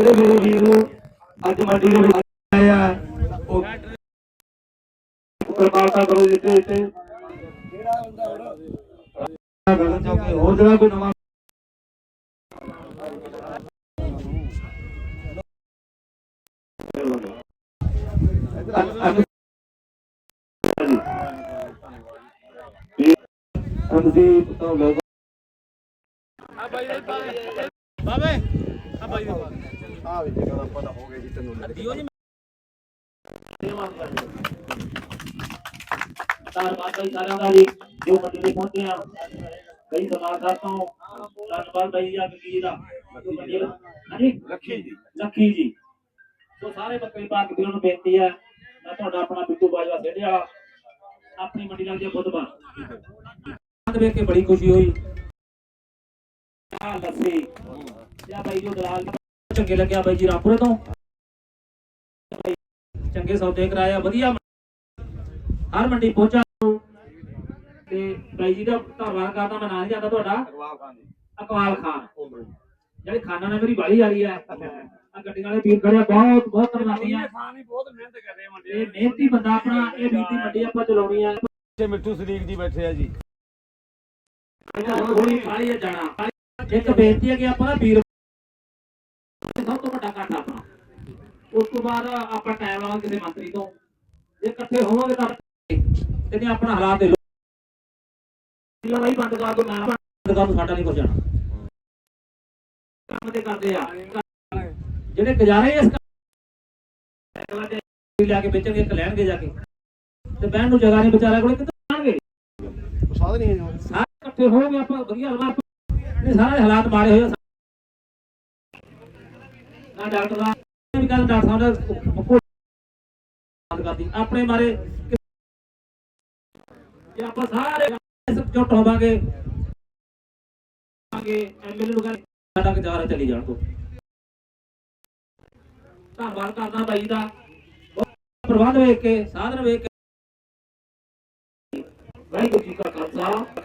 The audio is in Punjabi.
ਜਿਹੜੇ ਮੇਰੇ ਵੀਰ ਨੂੰ ਅੱਜ ਮੰਡੀ ਦੇ ਵਿੱਚ ਆਇਆ ਉਹ ਕਿਰਪਾਲਤਾ ਕਰੋ ਜਿੱਥੇ ਇੱਥੇ ਗੱਲ ਚੌਕੀ ਹੋਰ ਜਿਹੜਾ ਕੋਈ ਨਵਾਂ ਤੁਸੀਂ ਤੋਂ ਲੋਕ ਧੰਨਵਾਦ ਬਾਈ ਸਾਰਿਆਂ ਦਾ ਜੀ ਜੋ ਮੰਡੀ ਤੇ ਪਹੁੰਚੇ ਆ ਕਈ ਸਮਾਜਦਾਰ ਤੋਂ ਧੰਨਵਾਦ ਬਾਈ ਆ ਜੀ ਦਾ ਲੱਖੀ ਜੀ ਲੱਖੀ ਜੀ ਸੋ ਸਾਰੇ ਬੱਕਰੀ ਪਾਕ ਵੀਰਾਂ ਨੂੰ ਬੇਨਤੀ ਹੈ ਮੈਂ ਤੁਹਾਡਾ ਆਪਣਾ ਬਿੱਟੂ ਬਾਜਵਾ ਸੇਢੇ ਆਪਣੀ ਮੰਡੀ ਲੱਗਦੀ ਹੈ ਬੁੱਧਵਾਰ ਵੇਖ ਕੇ ਬੜੀ ਖੁਸ਼ੀ ਹੋਈ। ਆ ਲੱਸੀ ਜਾਂ ਬਾਈ ਜੋ ਦਲਾਲ ਚੰਗੇ ਲੱਗਿਆ ਬਾਈ ਜੀ ਰਾਮਪੁਰੇ ਤੋਂ। ਚੰਗੇ ਸੌਦੇ ਕਰਾਇਆ ਵਧੀਆ ਹਰ ਮੰਡੀ ਪਹੁੰਚਾ। ਤੇ ਬਾਈ ਜੀ ਦਾ ਧੰਨਵਾਦ ਕਰਦਾ ਮੈਂ ਨਾਂ ਨਹੀਂ ਜਾਂਦਾ ਤੁਹਾਡਾ। ਅਕਵਾਲ ਖਾਨ ਜਿਹੜੇ ਖਾਨਾ ਨੇ ਮੇਰੀ ਬਾਲੀ ਵਾਲੀ ਆ। ਆ ਗੱਡੀਆਂ ਵਾਲੇ ਵੀਰ ਖੜੇ ਆ, ਬਹੁਤ ਬਹੁਤ ਧੰਨਵਾਦੀ ਆ। ਖਾਣੀ ਬਹੁਤ ਮਿਹਨਤ ਕਰ ਰਹੇ ਮੰਡੀ ਇਹ ਮਿਹਨਤੀ ਬੰਦਾ ਆਪਣਾ ਇਹ ਦੀ ਮੰਡੀ ਆਪਾਂ ਚਲਾਉਣੀ ਆ। ਤੇ ਮਿੱਠੂ ਸਦੀਕ ਜੀ ਬੈਠੇ ਆ ਜੀ। ਥੋੜੀ ਬਾਲੀ ਆ ਜਾਣਾ। ਇੱਕ ਬੇਨਤੀ ਹੈ ਕਿ ਆਪਾਂ ਨਾ ਵੀਰ ਸਭ ਤੋਂ ਵੱਡਾ ਘਾਟਾ ਆਪਣਾ। ਉਸ ਤੋਂ ਬਾਅਦ ਆਪਾਂ ਟਾਈਮ ਲਾਵਾਂਗੇ ਕਿਸੇ ਮੰਤਰੀ ਤੋਂ। ਜੇ ਇਕੱਠੇ ਹੋਵਾਂਗੇ ਤਾਂ ਤੇ ਨਹੀਂ ਆਪਣਾ ਹਾਲਾਤ ਦੇ ਲੋ ਲੜਾਈ ਬੰਦ ਕਰ ਦੋ ਨਾ ਬੰਦ ਕਰ ਦੋ ਸਾਡਾ ਨਹੀਂ ਕੁਝ ਜਾਣਾ। ਕੰਮ ਤੇ ਕਰਦੇ ਆ। ਜਿਹੜੇ ਗੁਜ਼ਾਰੇ ਇਸ ਲਿਆ ਕੇ ਵੇਚਣਗੇ ਇੱਕ ਲੈਣਗੇ ਜਾ ਕੇ। ਤੇ ਬਹਿਣ ਨੂੰ ਜਗ੍ਹਾ ਨਹੀਂ ਵਿਚਾਰਿਆਂ ਕੋਲ ਕਿੱਥੇ ਜਾਣਗੇ? ਸਾਧ ਨਹੀਂ ਹੈ ਸਾਰੇ ਇਕੱਠੇ ਹੋ ਗਏ ਆਪਾਂ ਵਧੀਆ ਹਵਾ ਇਹ ਸਾਰੇ ਹਾਲਾਤ ਮਾੜੇ ਹੋਏ। ਨਾ ਡਾਕਟਰ ਦਾ। ਵੀ ਕਹਿੰਦਾ ਡਾਕਟਰ ਸਾਹਿਬ ਕਰਦੀ। ਆਪਣੇ ਮਾਰੇ ਜੇ ਆਪਾਂ ਸਾਰੇ ਇਕਜੁੱਟ ਹੋਵਾਂਗੇ। ਆਗੇ ਐਮਐਲਏ ਨੂੰ ਕਹਿੰਦੇ, ਸਾਡਾ ਗੁਜ਼ਾਰਾ ਚੱਲੀ ਜਾਣ ਤੋਂ। ਧੰਨਵਾਦ ਕਰਦਾ ਭਾਈ ਦਾ। ਪ੍ਰਬੰਧ ਵੇਖ ਕੇ, ਸਾਧਨ ਵੇਖ ਕੇ। ਵਾਹਿਗੁਰੂ ਜੀ ਕਾ ਖਾਲਸਾ।